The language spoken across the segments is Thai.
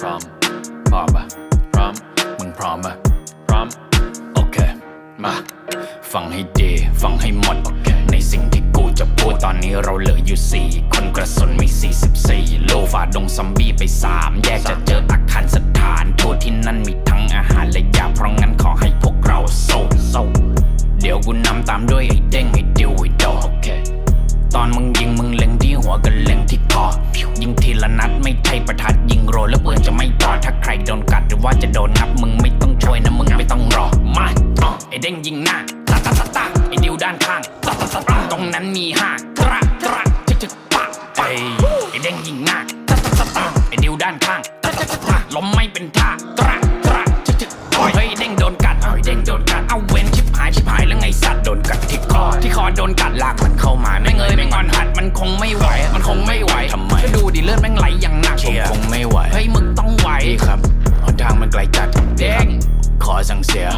พร้อมพร้อมปะพร้อมมึงพร้อมปะพร้อมโอเค มา ฟังให้ดีฟังให้หมด ในสิ่งที่กูจะพูดตอนนี้เราเหลืออยู่สี่คนกระสุนมี 44 โลฟาดงซอมบี้ไป 3 แยกจะเจออาคารสถานทูตที่นั่นมีทั้งอาหารและยาเพราะงั้นขอให้พวกเราโซ่โซเดี๋ยวกูนำตามด้วยไอ้เด้งไอ้ดิวไอ้โดโอเค ตอนมึงยิงมึงเล็งที่หัวกันเล็งที่คอ ยิงทีละนัดไม่ใช่ประทัดยิงโรยแล้วปืนจะไม่ต่อถ้าใครโดนกัดหรือว่าจะโดนงับมึงไม่ต้องช่วยนะมึงไม่ต้องรอมาไอเด้งยิงหน้าตาตาตาตาไอดิวด้านข้างตาตาตาตาตรงนั้นมีห้าตระตระชึกชึกปะไอไอเด้งยิงหน้าตาตาตาตาไอดิวด้านข้างตาตาตาตาล้มไม่เป็นท่าตระ ตระจึกจึกเฮ้ยเด้งโดนกัดเอาไอเด้งโดนกัดเอาเว้นชิบหายชิบหายแล้วไงสัตว์โดนกัดที่คอที่คอโดนกัดลากมันเข้ามาไม่เงยไม่งอนหัดมันคงไม่ไหว มันคงไม่ไหวทำไมก็ดูดิเลือดแม่งไหลอย่างหนักผมคงไม่ไหวเฮ้ยมึงต้องไหวครับหนทางมันไกลจัดเด้ง อสั่งเสีย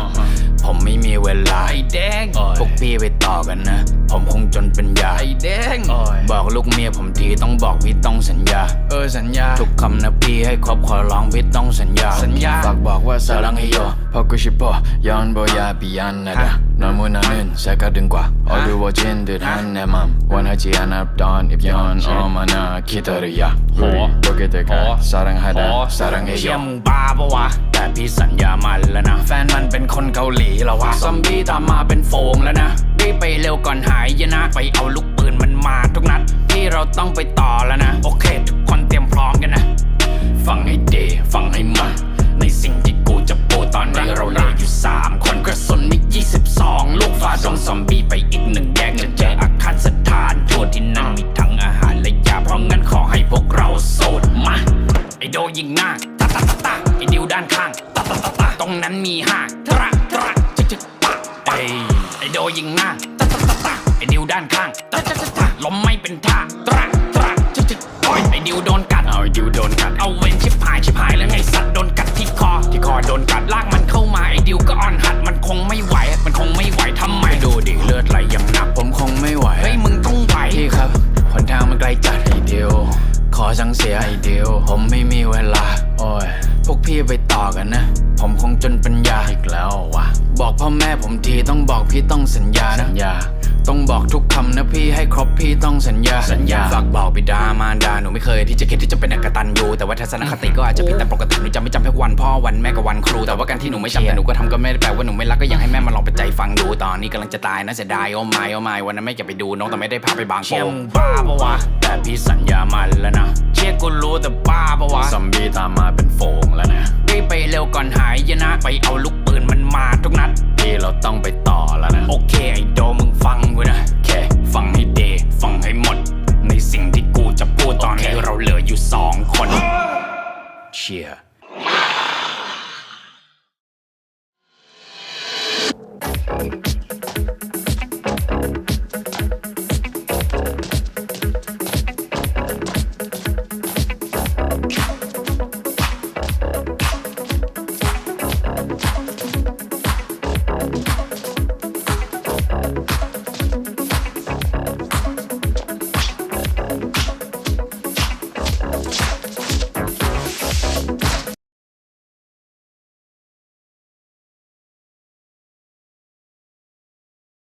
ผมไม่มีเวลาไอ้แดงพวกพี่ไปต่อกันนะ ผมคงจนเป็นยาไอ้แดงบอกลูกเมียผมทีต้องบอกพี่ต้องสัญญา เออสัญญา ทุกคำนะพี่ให้ครบขอร้องพี่ต้องสัญญา สัญญา ฝากบอกว่าสารังให้ยอพอกุชิโปยอนโบยาปิยันนะ 너무 나는 색깔든 과 어두워진 듯한 내맘 원하지 않았던 입연 어머나 기다려야 우리 보게 될까 사랑하다 เชี่ย 사랑해요 มึงบ้าปะวะ แต่พี่สัญญามันแล้วนะ แฟนมันเป็นคนเกาหลีแล้ววะ ซอมบี้ตามมาเป็นโฟงแล้วนะรีบไปเร็วก่อนหายยนะ ไปเอาลูกปืนมันมาทุกนัด ที่เราต้องไปต่อแล้วนะ โอเค ทุกคนเตรียมพร้อมกันนะ ฟังให้ดี ี ตาตาตาไอดิวด้านข้างตาตาตาตาตรงนั้นมีห้าตระตระจึกจึกปะไอไอโดยิงหน้าตาตาตาตาไอดิวด้านข้างตาตาตาตาล้มไม่เป็นท่าตระตระจึกจึกโอ้ยไอดิวโดนกัดเอาไอดิวโดนกัดเอาเว้นชิบหายชิบหายแล้วไงสัตว์โดนกัดที่คอที่คอโดนกัดลากมันเข้ามาไอดิวก็อ่อนหัดมันคงไม่ไหว มันคงไม่ไหวทำไมดูดิเลือดไหลอย่างหนักผมคงไม่ไหวเฮ้ยมึงต้องไหวพี่ครับหนทางมันไกลจัดไอเดียวขอสังเสียไอเดียวผมไม่มีเวลา ไปต่อกันนะ ผมคงจนปัญญาอีกแล้ววะบอกพ่อแม่ผมทีต้องบอกพี่ต้องสัญญานะสัญญาต้องบอกทุกคำนะพี่ให้ครบพี่ต้องสัญญาสัญญาฝากบอกบิดามารดาหนูไม่เคยที่จะคิดที่จะเป็นอกตันยูแต่ว่าทัศนคติก็อาจจะผิดแต่ปกติหนูจำไม่จำแค่วันพ่อวันแม่กับวันครู แต่ว่าการที่หนูไม่จำแต่หนูก็ทำก็ไม่ได้แปลว่าหนูไม่รักก็อยากให้แม่มาลองไปใจฟังดูตอนนี้กำลังจะตายนะเสียดายโอ้ไม่โอ้ไม่วันนั้นแม่เก็บไปดูน้องแต่ไม่ได้พาไปบางโป่งบ้าปะวะแต่พี่สัญญามันแล้วนะเชี่ยกูรู้แต่บ้าปะวะซอมบี้ตามมาเป็นโฟ ยนะ ไปเอาลูกปืนมันมาทุกนัดเดเราต้องไปต่อแล้วนะ โอเคไอ้โดมึงฟังกูนะแค่ฟังให้เดฟังให้หมด ในสิ่งที่กูจะพูดตอนนี้เราเหลืออยู่สองคนเชียร์